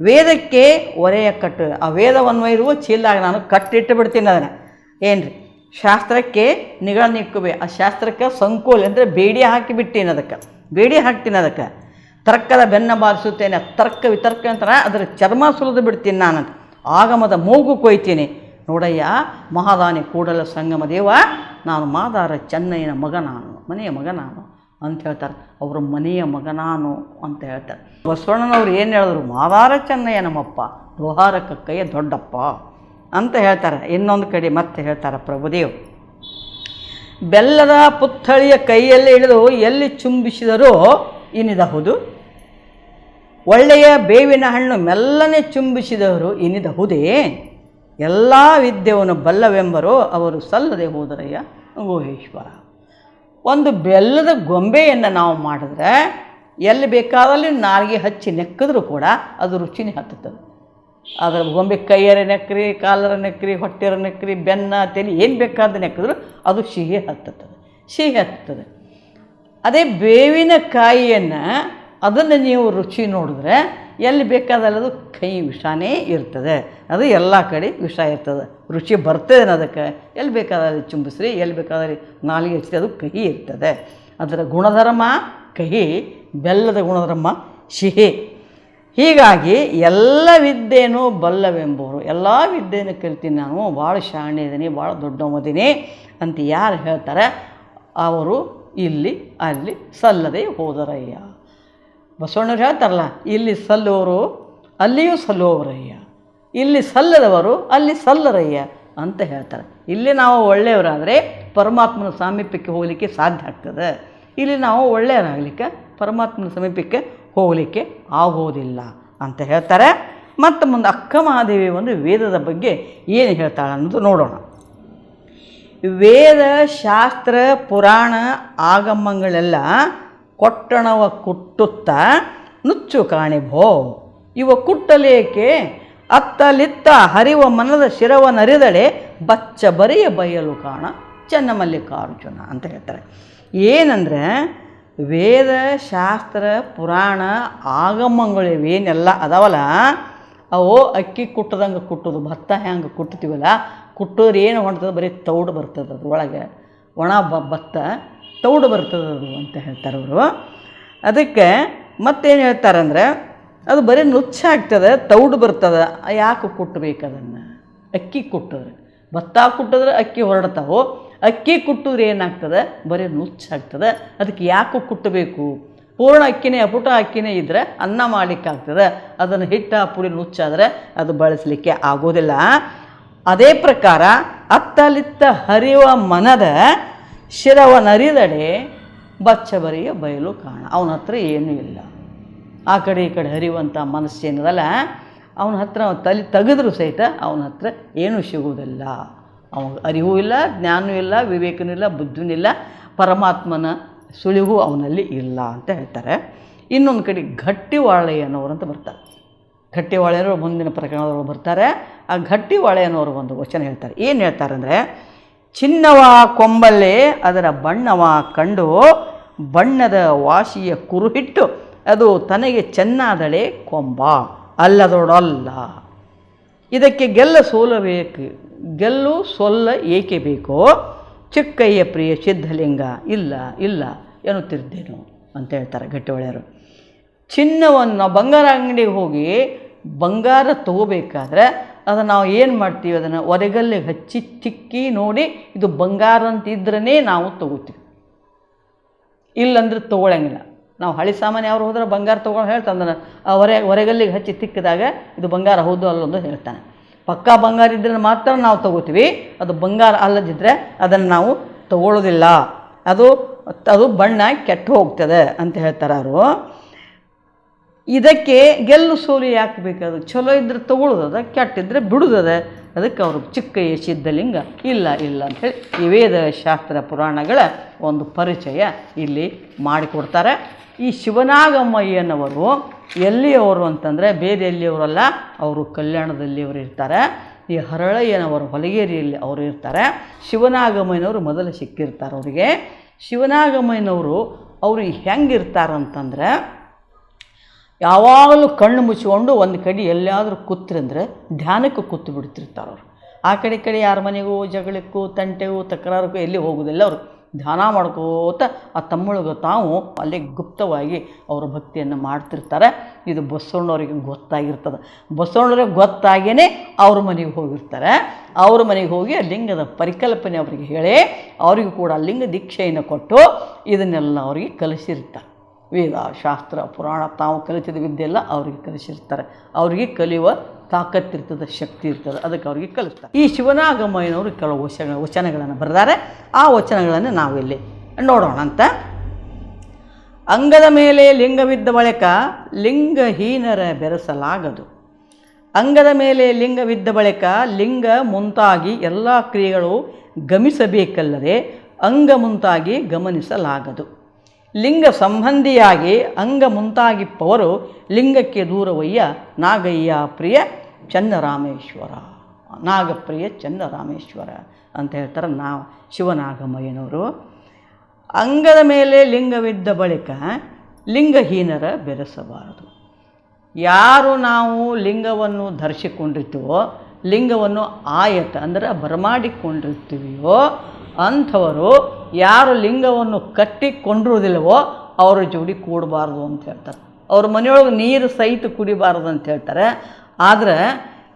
ವೇದಕ್ಕೆ ಒರೆಯ ಕಟ್ಟು. ಆ ವೇದವನ್ನು ಇರುವ ಚೀಲಾಗ ನಾನು ಕಟ್ಟಿಟ್ಟು ಬಿಡ್ತೀನಿ ಅದನ್ನು. ಏನ್ರಿ? ಶಾಸ್ತ್ರಕ್ಕೆ ನಿಗಳ ನಿಕ್ಕುವೆ ಆ ಶಾಸ್ತ್ರಕ್ಕೆ ಸಂಕೋಲ್ ಅಂದರೆ ಬೇಡಿ ಹಾಕಿಬಿಟ್ಟೇನೆ ಅದಕ್ಕೆ. ಬೇಡಿ ಹಾಕ್ತೀನಿ ಅದಕ್ಕೆ. ತರ್ಕದ ಬೆನ್ನ ಬಾರಿಸುತ್ತೇನೆ. ತರ್ಕ ವಿತರ್ಕ ಅಂತಾರೆ, ಅದರ ಚರ್ಮ ಸುಲಿದು ಬಿಡ್ತೀನಿ ನಾನು. ಆಗಮದ ಮೂಗು ಕೊಯ್ತೀನಿ. ನೋಡಯ್ಯ, ಮಹಾದಾನಿ ಕೂಡಲ ಸಂಗಮ ದೇವ, ನಾನು ಮಾದಾರ ಚೆನ್ನಯ್ಯನ ಮಗ ನಾನು, ಮನೆಯ ಮಗ ನಾನು. ಅಂತ ಹೇಳ್ತಾರೆ. ಅವರ ಮನೆಯ ಮಗ ನಾನು ಅಂತ ಹೇಳ್ತಾರೆ. ಬಸವಣ್ಣನವ್ರು ಏನು ಹೇಳಿದ್ರು? ಮಾದಾರ ಚೆನ್ನಯ್ಯ ನಮ್ಮಪ್ಪ ಲೋಹಾರ ಕಕ್ಕಯ್ಯ ದೊಡ್ಡಪ್ಪ ಅಂತ ಹೇಳ್ತಾರೆ. ಇನ್ನೊಂದು ಕಡೆ ಮತ್ತೆ ಹೇಳ್ತಾರೆ ಪ್ರಭುದೇವ್. ಬೆಲ್ಲದ ಪುತ್ಥಳಿಯ ಕೈಯಲ್ಲಿ ಹಿಡಿದು ಎಲ್ಲಿ ಚುಂಬಿಸಿದರೂ ಇನಿದಹುದು? ಒಳ್ಳೆಯ ಬೇವಿನ ಹಣ್ಣು ಮೆಲ್ಲನೆ ಚುಂಬಿಸಿದವರು ಇನಿದಹುದೇ? ಎಲ್ಲ ವಿದ್ಯೆಯನ್ನು ಬಲ್ಲವೆಂಬರು ಅವರು ಸಲ್ಲದೆ ಹೋದರಯ್ಯ ಗುಹೇಶ್ವರ. ಒಂದು ಬೆಲ್ಲದ ಗೊಂಬೆಯನ್ನು ನಾವು ಮಾಡಿದ್ರೆ ಎಲ್ಲಿ ಬೇಕಾದಲ್ಲಿ ನಾಲ್ಗೆ ಹಚ್ಚಿ ನೆಕ್ಕಿದ್ರೂ ಕೂಡ ಅದು ರುಚಿನೇ ಹತ್ತುತ್ತದೆ. ಅದರ ಗೊಂಬೆ ಕೈಯರ ನೆಕ್ರಿ, ಕಾಲರ ನೆಕ್ರಿ, ಹೊಟ್ಟೆರ ನೆಕ್ರಿ, ಬೆನ್ನ, ತಲೆ ಏನು ಬೇಕಾದ ನೆಕ್ಕಿದ್ರು ಅದು ಸಿಹಿ ಹತ್ತುತ್ತದೆ. ಸಿಹಿ ಹತ್ತುತ್ತದೆ. ಅದೇ ಬೇವಿನ ಕಾಯಿಯನ್ನು ಅದನ್ನು ನೀವು ರುಚಿ ನೋಡಿದ್ರೆ ಎಲ್ಲಿ ಬೇಕಾದಲ್ಲದು ಕೈ ವಿಷಾನೇ ಇರ್ತದೆ. ಅದು ಎಲ್ಲ ಕಡೆ ವಿಷ ಇರ್ತದೆ. ರುಚಿ ಬರ್ತದೆ ಅದಕ್ಕೆ. ಎಲ್ಲಿ ಬೇಕಾದಲ್ಲಿ ಚುಂಬಿಸ್ರಿ, ಎಲ್ಲಿ ಬೇಕಾದಲ್ಲಿ ನಾಲಿಗೆ ಹಚ್ಚಿ ಅದು ಕಹಿ ಇರ್ತದೆ. ಅದರ ಗುಣಧರ್ಮ ಕಹಿ, ಬೆಲ್ಲದ ಗುಣಧರ್ಮ ಸಿಹಿ. ಹೀಗಾಗಿ ಎಲ್ಲ ವಿದ್ಯೆಯೂ ಬಲ್ಲವೆಂಬವರು, ಎಲ್ಲ ವಿದ್ಯೆಯನ್ನು ಕಲಿತೀನಿ ನಾನು, ಭಾಳ ಶಾಣೆ ಇದ್ದೀನಿ ಭಾಳ ದೊಡ್ಡವದೀನಿ ಅಂತ ಯಾರು ಹೇಳ್ತಾರೆ, ಅವರು ಇಲ್ಲಿ, ಅಲ್ಲಿ ಸಲ್ಲದೆ ಹೋದರಯ್ಯ. ಬಸವಣ್ಣವ್ರು ಹೇಳ್ತಾರಲ್ಲ, ಇಲ್ಲಿ ಸಲ್ಲುವರು ಅಲ್ಲಿಯೂ ಸಲ್ಲುವವರಯ್ಯ ಇಲ್ಲಿ ಸಲ್ಲದವರು, ಅಲ್ಲಿ ಸಲ್ಲರಯ್ಯ ಅಂತ ಹೇಳ್ತಾರೆ. ಇಲ್ಲಿ ನಾವು ಒಳ್ಳೆಯವರಾದರೆ ಪರಮಾತ್ಮನ ಸಾಮೀಪ್ಯಕ್ಕೆ ಹೋಗಲಿಕ್ಕೆ ಸಾಧ್ಯ ಆಗ್ತದೆ. ಇಲ್ಲಿ ನಾವು ಒಳ್ಳೆಯವರಾಗಲಿಕ್ಕೆ ಪರಮಾತ್ಮನ ಸಮೀಪಕ್ಕೆ ಹೋಗಲಿಕ್ಕೆ ಆಗೋದಿಲ್ಲ ಅಂತ ಹೇಳ್ತಾರೆ. ಮತ್ತು ಮುಂದೆ ಅಕ್ಕ ಮಹಾದೇವಿ ಒಂದು ವೇದದ ಬಗ್ಗೆ ಏನು ಹೇಳ್ತಾಳೆ ಅನ್ನೋದು ನೋಡೋಣ. ವೇದ, ಶಾಸ್ತ್ರ, ಪುರಾಣ, ಆಗಮಗಳೆಲ್ಲ ಕೊಟ್ಟಣವ ಕುಟ್ಟುತ್ತ ನುಚ್ಚು ಕಾಣಿಭೋ ಇವ ಕುಟ್ಟಲೇಕೆ? ಅತ್ತಲಿತ್ತ ಹರಿವ ಮನದ ಶಿರವ ನರಿದಳೆ ಬಚ್ಚ ಬರಿಯ ಬಯಲು ಕಾಣ ಚನ್ನಮಲ್ಲಿಕಾರ್ಜುನ ಅಂತ ಹೇಳ್ತಾರೆ. ಏನಂದರೆ ವೇದ, ಶಾಸ್ತ್ರ, ಪುರಾಣ, ಆಗಮಗಳು ಏನೆಲ್ಲ ಅದಾವಲ್ಲ, ಅವು ಅಕ್ಕಿ ಕುಟ್ಟದಂಗೆ ಕುಟ್ಟೋದು, ಭತ್ತ ಹೆಂಗೆ ಕುಟ್ತೀವಲ್ಲ ಕುಟ್ಟೋರು ಏನು ಹೊಂಟದ ಬರೀ ತೌಡು ಬರ್ತದೆ ಅದ್ರೊಳಗೆ. ಒಣ ಬ, ಭತ್ತ. ತೌಡು ಬರ್ತದದು ಅಂತ ಹೇಳ್ತಾರೆ ಅವರು. ಅದಕ್ಕೆ ಮತ್ತೇನು ಹೇಳ್ತಾರಂದ್ರೆ ಅದು ಬರೀ ನುಚ್ಚಾಗ್ತದೆ ತೌಡು ಬರ್ತದೆ, ಯಾಕೆ ಕುಟ್ಟಬೇಕು ಅದನ್ನು? ಅಕ್ಕಿ ಕುಟ್ಟಿದ್ರೆ ಭತ್ತ ಕುಟ್ಟಿದ್ರೆ ಅಕ್ಕಿ ಹೊರಡ್ತಾವೆ, ಅಕ್ಕಿ ಕುಟ್ಟಿದ್ರೆ ಏನಾಗ್ತದೆ? ಬರೀ ನುಚ್ಚಾಗ್ತದೆ ಅದಕ್ಕೆ ಯಾಕೆ ಕುಟ್ಟಬೇಕು? ಪೂರ್ಣ ಅಕ್ಕಿನೇ ಅಪುಟ ಅಕ್ಕಿನೇ ಇದ್ದರೆ ಅನ್ನ ಮಾಡಲಿಕ್ಕಾಗ್ತದೆ. ಅದನ್ನು ಹಿಟ್ಟು, ಪುಡಿ ನುಚ್ಚಾದರೆ ಅದು ಬಳಸಲಿಕ್ಕೆ ಆಗೋದಿಲ್ಲ. ಅದೇ ಪ್ರಕಾರ ಅತ್ತಲಿತ್ತ ಹರಿಯುವ ಮನದ ಶಿರವನರಿದಡೆ ಬಚ್ಚಬರಿಯ ಬಯಲು ಕಾಣ. ಅವನ ಹತ್ರ ಏನೂ ಇಲ್ಲ. ಆ ಕಡೆ ಈ ಕಡೆ ಹರಿಯುವಂಥ ಮನಸ್ಸೇನದಲ್ಲ ಅವನ ಹತ್ರ ತಲೆ ತೆಗೆದ್ರೂ ಸಹಿತ ಅವನ ಹತ್ರ ಏನೂ ಸಿಗುವುದಿಲ್ಲ. ಅವನ ಅರಿವೂ ಇಲ್ಲ, ಜ್ಞಾನವೂ ಇಲ್ಲ, ವಿವೇಕನೂ ಇಲ್ಲ ಇಲ್ಲ, ಪರಮಾತ್ಮನ ಸುಳಿವು ಅವನಲ್ಲಿ ಇಲ್ಲ ಅಂತ ಹೇಳ್ತಾರೆ. ಇನ್ನೊಂದು ಕಡೆ ಗಟ್ಟಿವಾಳೆ ಅನ್ನೋರು ಅಂತ ಬರ್ತಾರೆ. ಗಟ್ಟಿವಾಳೆಯವರು ಮುಂದಿನ ಪ್ರಕರಣದವರು ಬರ್ತಾರೆ. ಆ ಗಟ್ಟಿವಾಳೆ ಅನ್ನೋರು ಒಂದು ವಚನ ಹೇಳ್ತಾರೆ. ಏನು ಹೇಳ್ತಾರೆ ಅಂದರೆ ಚಿನ್ನವ ಕೊಂಬಲ್ಲೇ ಅದರ ಬಣ್ಣವ ಕಂಡು ಬಣ್ಣದ ವಾಸಿಯ ಕುರುಹಿಟ್ಟು ಅದು ತನಗೆ ಚೆನ್ನಾದಳೆ ಕೊಂಬ. ಅಲ್ಲದೊಡಲ್ಲ. ಇದಕ್ಕೆ ಗೆಲ್ಲ ಸೋಲಬೇಕು ಗೆಲ್ಲು ಸೊಲ್ಲ ಏಕೆ ಬೇಕೋ? ಚಿಕ್ಕಯ್ಯ ಪ್ರಿಯ ಸಿದ್ಧಲಿಂಗ, ಇಲ್ಲ ಇಲ್ಲ ಎನ್ನುತ್ತಿದ್ದೇನು ಅಂತ ಹೇಳ್ತಾರೆ ಗಟ್ಟಿಯೊಳೆಯರು ಚಿನ್ನವನ್ನು ಬಂಗಾರ ಅಂಗಡಿಗೆ ಹೋಗಿ ಬಂಗಾರ ತಗೋಬೇಕಾದ್ರೆ ಅದನ್ನು ನಾವು ಏನು ಮಾಡ್ತೀವಿ ಅದನ್ನು ಒರೆಗಲ್ಲಿಗೆ ಹಚ್ಚಿ ತಿಕ್ಕಿ ನೋಡಿ ಇದು ಬಂಗಾರ ಅಂತ ಇದ್ರೇ ನಾವು ತಗೋತೀವಿ. ಇಲ್ಲಂದ್ರೆ ತೊಗೊಳಂಗಿಲ್ಲ. ನಾವು ಹಳಿ ಸಾಮಾನು ಯಾರು ಹೋದ್ರೆ ಬಂಗಾರ ತೊಗೊಂಡು ಹೇಳ್ತಾನೆ ಆ ಹೊರೆ ಹೊರೆಗಲ್ಲಿಗೆ ಹಚ್ಚಿ ತಿಕ್ಕಿದಾಗ ಇದು ಬಂಗಾರ ಹೌದು ಅಲ್ಲೊಂದು ಹೇಳ್ತಾನೆ. ಪಕ್ಕಾ ಬಂಗಾರ ಇದ್ದರೆ ಮಾತ್ರ ನಾವು ತಗೋತೀವಿ, ಅದು ಬಂಗಾರ ಅಲ್ಲದಿದ್ದರೆ ಅದನ್ನು ನಾವು ತಗೊಳ್ಳೋದಿಲ್ಲ ಅದು ಅದು ಬಣ್ಣ ಕೆಟ್ಟು ಹೋಗ್ತದೆ ಅಂತ ಹೇಳ್ತಾರೆ ಅವರು ಇದಕ್ಕೆ ಗೆಲ್ಲು ಸೋಲು ಯಾಕೆ ಬೇಕದು ಚಲೋ ಇದ್ರೆ ತಗೊಳ್ಳೋದದ ಕೆಟ್ಟಿದ್ರೆ ಬಿಡುದದ? ಅದಕ್ಕೆ ಅವರು ಚಿಕ್ಕ ಸಿದ್ಧಲಿಂಗ ಇಲ್ಲ ಇಲ್ಲ ಅಂಥೇಳಿ ಈ ವೇದ ಶಾಸ್ತ್ರ ಪುರಾಣಗಳ ಒಂದು ಪರಿಚಯ ಇಲ್ಲಿ ಮಾಡಿಕೊಡ್ತಾರೆ. ಈ ಶಿವನಾಗಮ್ಮಯ್ಯನವರು ಎಲ್ಲಿಯವರು ಅಂತಂದರೆ ಬೇರೆ ಎಲ್ಲಿಯವರಲ್ಲ ಅವರು ಕಲ್ಯಾಣದಲ್ಲಿ ಅವರು ಇರ್ತಾರೆ. ಈ ಹರಳಯ್ಯನವರು ಹೊಲಗೇರಿಯಲ್ಲಿ ಅವರು ಇರ್ತಾರೆ. ಶಿವನಾಗಮ್ಮಯ್ಯನವರು ಮೊದಲು ಸಿಕ್ಕಿರ್ತಾರೆ ಅವರಿಗೆ. ಶಿವನಾಗಮ್ಮಯ್ಯನವರು ಅವರು ಹೆಂಗಿರ್ತಾರಂತಂದ್ರೆ ಯಾವಾಗಲೂ ಕಣ್ಣು ಮುಚ್ಚಿಕೊಂಡು ಒಂದು ಕಡೆ ಎಲ್ಲಾದರೂ ಕೂತ್ರಂದ್ರೆ ಧ್ಯಾನಕ್ಕೆ ಕೂತು ಬಿಡ್ತಿರ್ತಾರೆ ಅವರು. ಆ ಕಡೆ ಕಡೆ ಯಾರ ಮನೆಗೂ, ಜಗಳಕ್ಕೂ, ತಂಟೆಗೂ ತಕರಾರಕ್ಕೂ ಎಲ್ಲಿ ಹೋಗೋದಿಲ್ಲ ಅವರು. ಧ್ಯಾನ ಮಾಡ್ಕೋತ ಆ ತಮ್ಮೊಳಗೆ ತಾವು ಅಲ್ಲಿ ಗುಪ್ತವಾಗಿ ಅವರ ಭಕ್ತಿಯನ್ನು ಮಾಡ್ತಿರ್ತಾರೆ. ಇದು ಬಸವಣ್ಣವ್ರಿಗೆ ಗೊತ್ತಾಗಿರ್ತದೆ. ಬಸವಣ್ಣವ್ರಿಗೆ ಗೊತ್ತಾಗೇ ಅವ್ರ ಮನೆಗೆ ಹೋಗಿರ್ತಾರೆ. ಅವ್ರ ಮನೆಗೆ ಹೋಗಿ ಆ ಲಿಂಗದ ಪರಿಕಲ್ಪನೆ ಅವರಿಗೆ ಹೇಳಿ, ಅವರಿಗೂ ಕೂಡ ಲಿಂಗ ದೀಕ್ಷೆಯನ್ನು ಕೊಟ್ಟು ಇದನ್ನೆಲ್ಲ ಅವರಿಗೆ ಕಲಿಸಿರ್ತಾರೆ. ವೇದ, ಶಾಸ್ತ್ರ, ಪುರಾಣ ತಾವು ಕಲಿಸಿದ ವಿದ್ಯೆ ಎಲ್ಲ ಅವರಿಗೆ ಕಲಿಸಿರ್ತಾರೆ. ಅವರಿಗೆ ಕಲಿಯುವ ತಾಕತ್ತಿರ್ತದೆ ಶಕ್ತಿ ಇರ್ತದೆ. ಅದಕ್ಕೆ ಅವರಿಗೆ ಕಲಿಸ್ತಾರೆ. ಈ ಶಿವನಾಗಮ್ಮಯ್ಯನವರು ಕೆಲವು ವಚನ, ವಚನಗಳನ್ನು ಬರೆದಾರೆ. ಆ ವಚನಗಳನ್ನು ನಾವಿಲ್ಲಿ ನೋಡೋಣ ಅಂತ. ಅಂಗದ ಮೇಲೆ ಲಿಂಗವಿದ್ದ ಬಳಿಕ ಲಿಂಗಹೀನರ ಬೆರೆಸಲಾಗದು. ಅಂಗದ ಮೇಲೆ ಲಿಂಗವಿದ್ದ ಬಳಿಕ ಲಿಂಗ ಮುಂತಾಗಿ ಎಲ್ಲ ಕ್ರಿಯೆಗಳು ಗಮಿಸಬೇಕಲ್ಲದೆ ಅಂಗ ಮುಂತಾಗಿ ಗಮನಿಸಲಾಗದು. ಲಿಂಗ ಸಂಬಂಧಿಯಾಗಿ ಅಂಗ ಮುಂತಾಗಿಪ್ಪವರು ಲಿಂಗಕ್ಕೆ ದೂರವಯ್ಯ ನಾಗಯ್ಯ ಪ್ರಿಯ ಚನ್ನರಾಮೇಶ್ವರ. ನಾಗಪ್ರಿಯ ಚನ್ನರಾಮೇಶ್ವರ ಅಂತ ಹೇಳ್ತಾರೆ ನಾವು ಶಿವನಾಗಮಯ್ಯನವರು. ಅಂಗದ ಮೇಲೆ ಲಿಂಗವಿದ್ದ ಬಳಿಕ ಲಿಂಗಹೀನರ ಬೆರೆಸಬಾರದು. ಯಾರು ನಾವು ಲಿಂಗವನ್ನು ಧರಿಸಿಕೊಂಡಿರ್ತೀವೋ, ಲಿಂಗವನ್ನು ಆಯತ ಅಂದರೆ ಬರಮಾಡಿಕೊಂಡಿರ್ತೀವಿಯೋ ಅಂಥವರು ಯಾರು ಲಿಂಗವನ್ನು ಕಟ್ಟಿಕೊಂಡಿರೋದಿಲ್ಲವೋ ಅವರ ಜೋಡಿ ಕೂಡಬಾರ್ದು ಅಂತ ಹೇಳ್ತಾರೆ. ಅವ್ರ ಮನೆಯೊಳಗೆ ನೀರು ಸಹಿತ ಕುಡಿಬಾರ್ದು ಅಂತ ಹೇಳ್ತಾರೆ. ಆದರೆ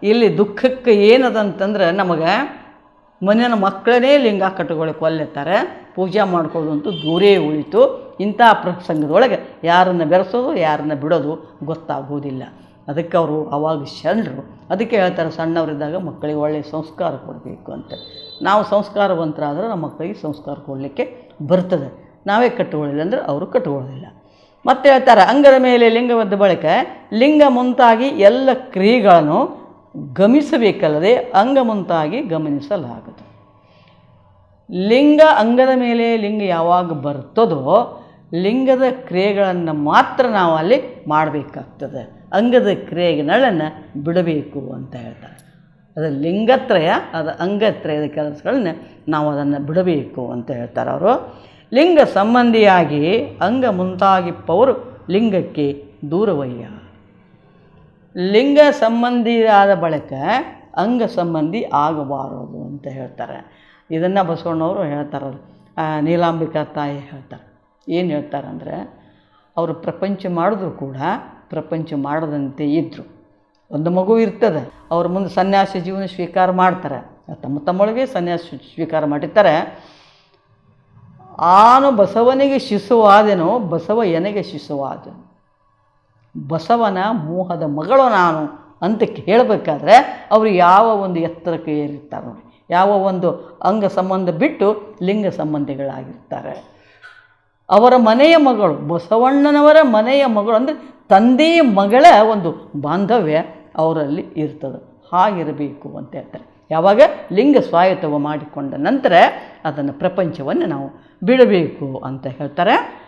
ಇಲ್ಲಿ ದುಃಖಕ್ಕೆ ಏನದಂತಂದ್ರೆ ನಮಗೆ ಮನೆಯ ಮಕ್ಕಳನ್ನೇ ಲಿಂಗ ಕಟ್ಟುಗಳಿಗೆ ಕೊಲ್ಲೆತ್ತಾರೆ ಪೂಜೆ ಮಾಡ್ಕೊಳ್ಳೋದಂತೂ ದೂರೇ ಉಳಿತು. ಇಂಥ ಪ್ರಸಂಗದೊಳಗೆ ಯಾರನ್ನು ಬೆರೆಸೋದು, ಯಾರನ್ನು ಬಿಡೋದು ಗೊತ್ತಾಗೋದಿಲ್ಲ ಅದಕ್ಕೆ ಅವರು ಅವಾಗ ಶರಣರು. ಅದಕ್ಕೆ ಹೇಳ್ತಾರೆ ಸಣ್ಣವರಿದ್ದಾಗ ಮಕ್ಕಳಿಗೆ ಒಳ್ಳೆಯ ಸಂಸ್ಕಾರ ಕೊಡಬೇಕು ಅಂತ. ನಾವು ಸಂಸ್ಕಾರವಂತರಾದ್ರೆ ನಮ್ಮ ಕೈ ಸಂಸ್ಕಾರ ಕೊಡಲಿಕ್ಕೆ ಬರ್ತದೆ. ನಾವೇ ಕಟ್ಟುಕೊಳ್ಳಿಲ್ಲ ಅಂದರೆ ಅವರು ಕಟ್ಟುಕೊಳ್ಳೋದಿಲ್ಲ. ಮತ್ತೆ ಹೇಳ್ತಾರೆ, ಅಂಗದ ಮೇಲೆ ಲಿಂಗವದ್ದ ಬಳಿಕ ಲಿಂಗ ಮುಂತಾಗಿ ಎಲ್ಲ ಕ್ರಿಯೆಗಳನ್ನು ಗಮಿಸಬೇಕಲ್ಲದೆ ಅಂಗ ಮುಂತಾಗಿ ಗಮನಿಸಲಾಗದು. ಲಿಂಗ ಅಂಗದ ಮೇಲೆ ಲಿಂಗ ಯಾವಾಗ ಬರ್ತದೋ ಲಿಂಗದ ಕ್ರಿಯೆಗಳನ್ನು ಮಾತ್ರ ನಾವು ಅಲ್ಲಿ ಮಾಡಬೇಕಾಗ್ತದೆ. ಅಂಗದ ಕ್ರಿಯೆಗಳನ್ನು ಬಿಡಬೇಕು ಅಂತ ಹೇಳ್ತಾರೆ. ಅದು ಲಿಂಗತ್ರಯ, ಅದು ಅಂಗತ್ರಯದ ಕೆಲಸಗಳನ್ನ ನಾವು ಅದನ್ನು ಬಿಡಬೇಕು ಅಂತ ಹೇಳ್ತಾರೆ ಅವರು. ಲಿಂಗ ಸಂಬಂಧಿಯಾಗಿ ಅಂಗ ಮುಂತಾಗಿಪ್ಪವರು ಲಿಂಗಕ್ಕೆ ದೂರವಯ್ಯ. ಲಿಂಗ ಸಂಬಂಧಿಯಾದ ಬಳಿಕ ಅಂಗ ಸಂಬಂಧಿ ಆಗಬಾರದು ಅಂತ ಹೇಳ್ತಾರೆ. ಇದನ್ನು ಬಸವಣ್ಣವರು ಹೇಳ್ತಾರೆ ನೀಲಾಂಬಿಕಾ ತಾಯಿ ಹೇಳ್ತಾರೆ. ಏನು ಹೇಳ್ತಾರೆ ಅಂದರೆ, ಅವರು ಪ್ರಪಂಚ ಮಾಡಿದ್ರು ಕೂಡ ಪ್ರಪಂಚ ಮಾಡದಂತೆ ಇದ್ದರು ಒಂದು ಮಗು ಇರ್ತದೆ, ಅವ್ರ ಮುಂದೆ ಸನ್ಯಾಸ ಜೀವನ ಸ್ವೀಕಾರ ಮಾಡ್ತಾರೆ. ತಮ್ಮ ತಮ್ಮೊಳಗೆ ಸನ್ಯಾಸ ಸ್ವೀಕಾರ ಮಾಡಿರ್ತಾರೆ. ಆನು ಬಸವನಿಗೆ ಶಿಶುವಾದೆನೋ, ಬಸವ ಎನಗೆ ಶಿಶುವಾದ ಬಸವನ ಮೋಹದ ಮಗಳು ನಾನು ಅಂತ ಕೇಳಬೇಕಾದ್ರೆ, ಅವರು ಯಾವ ಒಂದು ಎತ್ತರಕ್ಕೆ ಏರಿರ್ತಾರೆ ನೋಡಿ. ಯಾವ ಒಂದು ಅಂಗ ಸಂಬಂಧ ಬಿಟ್ಟು ಲಿಂಗ ಸಂಬಂಧಿಗಳಾಗಿರ್ತಾರೆ. ಅವರ ಮನೆಯ ಮಗಳು, ಬಸವಣ್ಣನವರ ಮನೆಯ ಮಗಳು, ಅಂದರೆ ತಂದೆಯ ಮಗಳ ಒಂದು ಬಾಂಧವ್ಯ. ಅವರಲ್ಲಿ ಇರ್ತದೆ. ಹಾಗಿರಬೇಕು ಅಂತ ಹೇಳ್ತಾರೆ. ಯಾವಾಗ? ಲಿಂಗ ಸ್ವಾಯತ್ತವ ಮಾಡಿಕೊಂಡ ನಂತರ ಅದನ್ನು ಪ್ರಪಂಚವನ್ನು ನಾವು ಬಿಡಬೇಕು ಅಂತ ಹೇಳ್ತಾರೆ.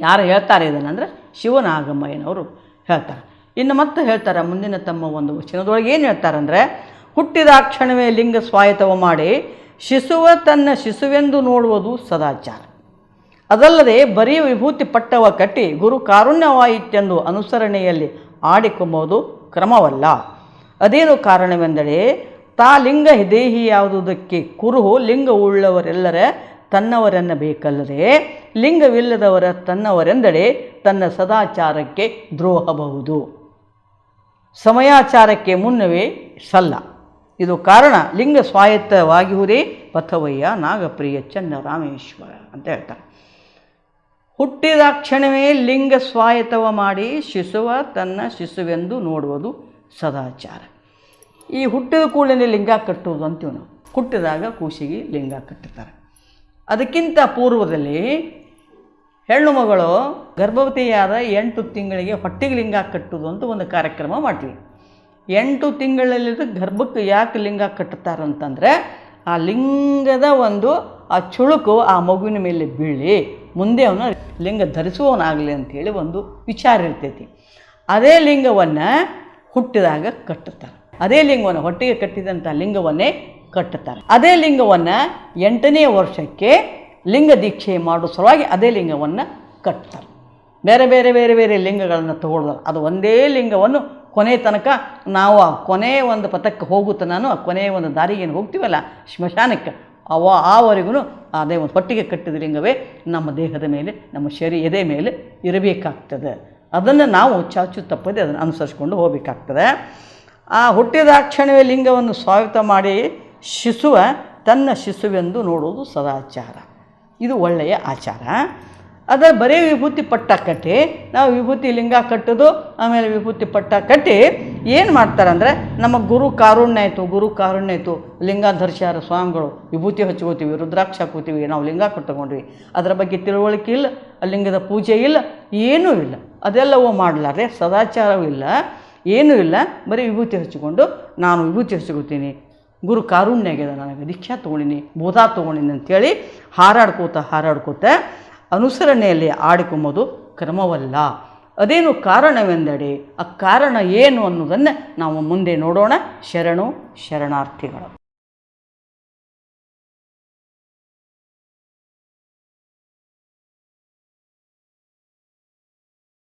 ಯಾರು ಹೇಳ್ತಾರೆ ಇದನ್ನಂದರೆ ಶಿವನಾಗಮ್ಮಯ್ಯನವರು ಹೇಳ್ತಾರೆ. ಇನ್ನು ಮತ್ತೆ ಹೇಳ್ತಾರೆ, ಮುಂದಿನ ತಮ್ಮ ಒಂದು ವಚನದೊಳಗೆ ಏನು ಹೇಳ್ತಾರಂದರೆ, ಹುಟ್ಟಿದ ಕ್ಷಣವೇ ಲಿಂಗ ಸ್ವಾಯತ್ತವ ಮಾಡಿ ಶಿಶುವ ತನ್ನ ಶಿಶುವೆಂದು ನೋಡುವುದು ಸದಾಚಾರ. ಅದಲ್ಲದೆ ಬರೀ ವಿಭೂತಿ ಪಟ್ಟವ ಕಟ್ಟಿ ಗುರು ಕಾರುಣ್ಯವಾಯಿತೆಂದು ಅನುಸರಣೆಯಲ್ಲಿ ಆಡಿಕೊಂಬುದು ಕ್ರಮವಲ್ಲ. ಅದೇನು ಕಾರಣವೆಂದರೆ, ತಾ ಲಿಂಗ ದೇಹಿ ಯಾವುದಕ್ಕೆ ಕುರುಹು ಲಿಂಗ ಉಳ್ಳವರೆಲ್ಲರ ತನ್ನವರನ್ನ ಬೇಕಲ್ಲದೆ ಲಿಂಗವಿಲ್ಲದವರ ತನ್ನವರೆಂದರೆ ತನ್ನ ಸದಾಚಾರಕ್ಕೆ ದ್ರೋಹಬಹುದು. ಸಮಯಾಚಾರಕ್ಕೆ ಮುನ್ನವೇ ಸಲ್ಲ ಇದು ಕಾರಣ, ಲಿಂಗ ಸ್ವಾಯತ್ತವಾಗಿಹುದೇ ಪಥವಯ್ಯ ನಾಗಪ್ರಿಯ ಚನ್ನ ರಾಮೇಶ್ವರ ಅಂತ ಹೇಳ್ತಾರೆ. ಹುಟ್ಟಿದ ಕ್ಷಣವೇ ಲಿಂಗ ಸ್ವಾಯತ್ತವ ಮಾಡಿ ಶಿಶುವ ತನ್ನ ಶಿಶುವೆಂದು ನೋಡುವುದು ಸದಾಚಾರ. ಈ ಹುಟ್ಟಿದ ಕೂಡಲೇ ಲಿಂಗ ಕಟ್ಟುವುದು ಅಂತೀವಿ ನಾವು. ಹುಟ್ಟಿದಾಗ ಕೂಸಿಗೆ ಲಿಂಗ ಕಟ್ಟುತ್ತಾರೆ ಅದಕ್ಕಿಂತ ಪೂರ್ವದಲ್ಲಿ ಹೆಣ್ಣು ಮಗಳು ಗರ್ಭವತಿಯಾದ ಎಂಟು ತಿಂಗಳಿಗೆ ಹೊಟ್ಟೆಗೆ ಲಿಂಗ ಕಟ್ಟುವುದು ಅಂತ ಒಂದು ಕಾರ್ಯಕ್ರಮ ಮಾಡ್ತೀವಿ. ಎಂಟು ತಿಂಗಳಲ್ಲಿ ಗರ್ಭಕ್ಕೆ ಯಾಕೆ ಲಿಂಗ ಕಟ್ಟುತ್ತಾರಂತಂದರೆ ಆ ಲಿಂಗದ ಒಂದು ಆ ಚುಳುಕು ಆ ಮಗುವಿನ ಮೇಲೆ ಬೀಳಿ ಮುಂದೆ ಅವನು ಲಿಂಗ ಧರಿಸುವವನಾಗಲಿ ಅಂಥೇಳಿ ಒಂದು ವಿಚಾರ ಇರ್ತೈತಿ. ಅದೇ ಲಿಂಗವನ್ನು ಹುಟ್ಟಿದಾಗ ಕಟ್ಟುತ್ತಾರೆ. ಅದೇ ಲಿಂಗವನ್ನು ಹೊಟ್ಟೆಗೆ ಕಟ್ಟಿದಂಥ ಲಿಂಗವನ್ನೇ ಕಟ್ಟುತ್ತಾರೆ. ಅದೇ ಲಿಂಗವನ್ನು ಎಂಟನೇ ವರ್ಷಕ್ಕೆ ಲಿಂಗ ದೀಕ್ಷೆ ಮಾಡೋ ಸಲುವಾಗಿ ಅದೇ ಲಿಂಗವನ್ನು ಕಟ್ತಾರೆ ಬೇರೆ ಬೇರೆ ಬೇರೆ ಬೇರೆ ಲಿಂಗಗಳನ್ನು ತಗೊಳ್ತಾರೆ. ಅದು ಒಂದೇ ಲಿಂಗವನ್ನು ಕೊನೆ ತನಕ ನಾವು ಆ ಕೊನೆಯ ಒಂದು ಪಥಕ್ಕೆ ಹೋಗುತ್ತ ನಾನು ಆ ಕೊನೆಯ ಒಂದು ದಾರಿಗೆ ಹೋಗ್ತೀವಲ್ಲ? ಸ್ಮಶಾನಕ್ಕೆ ಅವ ಆವರೆಗೂ ಅದೇ ಒಂದು ಹೊಟ್ಟಿಗೆ ಕಟ್ಟಿದ ಲಿಂಗವೇ ನಮ್ಮ ದೇಹದ ಮೇಲೆ, ನಮ್ಮ ಶರೀರ ಎದೆ ಮೇಲೆ ಇರಬೇಕಾಗ್ತದೆ. ಅದನ್ನು ನಾವು ಚಾಚು ತಪ್ಪದೆ ಅದನ್ನು ಅನುಸರಿಸ್ಕೊಂಡು ಹೋಗಬೇಕಾಗ್ತದೆ. ಆ ಹುಟ್ಟಿದ ಕ್ಷಣವೇ ಲಿಂಗವನ್ನು ಸ್ವಾಗತ ಮಾಡಿ ಶಿಶುವ ತನ್ನ ಶಿಶುವೆಂದು ನೋಡುವುದು ಸದಾಚಾರ. ಇದು ಒಳ್ಳೆಯ ಆಚಾರ. ಅದರ ಬರೀ ವಿಭೂತಿ ಪಟ್ಟ ಕಟ್ಟಿ, ನಾವು ವಿಭೂತಿ ಲಿಂಗ ಕಟ್ಟೋದು, ಆಮೇಲೆ ವಿಭೂತಿ ಪಟ್ಟ ಕಟ್ಟಿ, ಏನು ಮಾಡ್ತಾರೆ ಅಂದರೆ ನಮ್ಮ ಗುರು ಕಾರುಣ್ಯ ಆಯಿತು ಗುರು ಕಾರುಣ್ಯ ಆಯಿತು ಲಿಂಗ ಧರಿಸ್ಯಾರ ಸ್ವಾಮಿಗಳು, ವಿಭೂತಿ ಹಚ್ಕೋತೀವಿ, ರುದ್ರಾಕ್ಷ ಹಾಕೋತೀವಿ ನಾವು ಲಿಂಗ ಕಟ್ಟಿಕೊಂಡ್ವಿ ಅದರ ಬಗ್ಗೆ ತಿಳುವಳಿಕೆ ಇಲ್ಲ, ಲಿಂಗದ ಪೂಜೆ ಇಲ್ಲ, ಏನೂ ಇಲ್ಲ. ಅದೆಲ್ಲವೂ ಮಾಡಲಾರೆ ಸದಾಚಾರವೂ ಇಲ್ಲ, ಏನೂ ಇಲ್ಲ. ಬರೀ ವಿಭೂತಿ ಹಚ್ಚಿಕೊಂಡು ನಾನು ವಿಭೂತಿ ಹಚ್ಕೋತೀನಿ, ಗುರು ಕಾರುಣ್ಯ ಆಗಿದೆ ನನಗೆ ದೀಕ್ಷಾ ತೊಗೊಂಡಿನಿ, ಬೋಧ ತೊಗೊಂಡಿನಿ ಅಂತೇಳಿ ಹಾರಾಡ್ಕೋತ ಹಾರಾಡ್ಕೋತ ಅನುಸರಣೆಯಲ್ಲಿ ಆಡಿಕೊಂಬೋದು ಕ್ರಮವಲ್ಲ. ಅದೇನು ಕಾರಣವೆಂದಡೆ ಆ ಕಾರಣ ಏನು ಅನ್ನೋದನ್ನು ನಾವು ಮುಂದೆ ನೋಡೋಣ. ಶರಣು ಶರಣಾರ್ಥಿಗಳು.